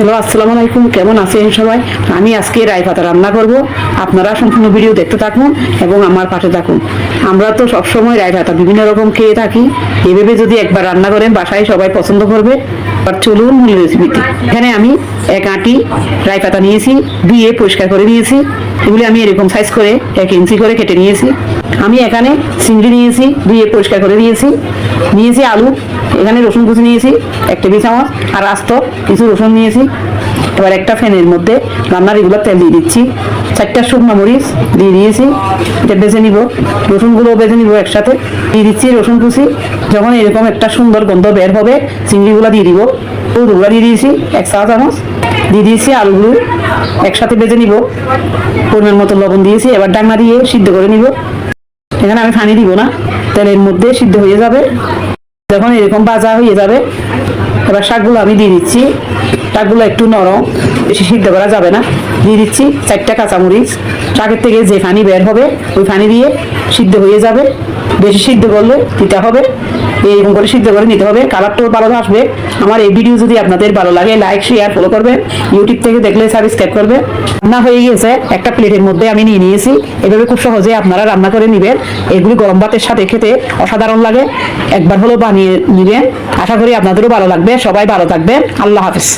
Hello, আসসালামু আলাইকুম। কেমন আছেন সবাই? আমি আজকে রায় পাতা রান্না করব। আপনারা সম্পূর্ণ ভিডিও দেখতে থাকুন এবং আমার পাশে থাকুন। আমরা তো সবসময় রায় পাতা বিভিন্ন রকম খেয়ে থাকি। এভাবে যদি একবার রান্না করেন, বাসায় সবাই পছন্দ করবে। আর চলুন মূল রেসিপিতে এখানে আমি এক আঁটি রায় পাতা নিয়েছি, ধুয়ে পরিষ্কার করে নিয়েছি। এগুলি আমি এরকম সাইজ করে, এক ইঞ্চি করে কেটে নিয়েছি। আমি এখানে চিংড়ি নিয়েছি, ধুয়ে পরিষ্কার করে নিয়েছি। নিয়েছি আলু এখানে রসুন কুচি নিয়েছি, এক টেবিল চামচ, আর আস্ত কিছু রসুন নিয়েছি। এবার একটা ফ্যানের মধ্যে রান্নার রেগুলার তেল দিয়ে দিচ্ছি। চারটা শুকনো মরিচ দিয়ে দিয়েছি, এটা বেছে নিব। রসুনগুলো বেছে নিব একসাথে। দিয়ে দিচ্ছি রসুন কুচি। যখন এরকম একটা সুন্দর গন্ধ বের হবে, চিংড়িগুলো দিয়ে দিব। হলুদগুলো দিয়ে দিয়েছি, এক চা চামচ। দিয়ে দিয়েছি আলুগুলো, একসাথে বেজে নিব। পরিমাণ মতো লবণ দিয়েছি, এবার ডাকনা দিয়ে সিদ্ধ করে নিব। এখানে আমি পানি দিব না, তেলের মধ্যে সিদ্ধ হয়ে যাবে। যখন এরকম ভাজা হয়ে যাবে, এবার শাকগুলো আমি দিয়ে দিচ্ছি। শাকগুলো একটু নরম, বেশি সিদ্ধ করা যাবে না। দিয়ে দিচ্ছি চারটা কাঁচামরিচ। শাকের থেকে যে ফানি বের হবে, ওই ফানি দিয়ে সিদ্ধ হয়ে যাবে। বেশি সিদ্ধ করলে দিতে হবে। এইরকম করে সিদ্ধ করে নিতে হবে। কালারটাও ভালো আসবে। আমার এই ভিডিও যদি আপনাদের ভালো লাগে লাইক শেয়ার ফলো করবেন ইউটিউব থেকে দেখলে সাবস্ক্রাইব করবে। রান্না হয়ে গেছে একটা প্লেটের মধ্যে আমি নিয়ে নিয়েছি। এভাবে খুব সহজে আপনারা রান্না করে নেবেন। এগুলি গরম ভাতের সাথে খেতে অসাধারণ লাগে। একবার হলো বানিয়ে নেবেন। আশা করি আপনাদেরও ভালো লাগবে। সবাই ভালো থাকবেন। আল্লাহ হাফিজ।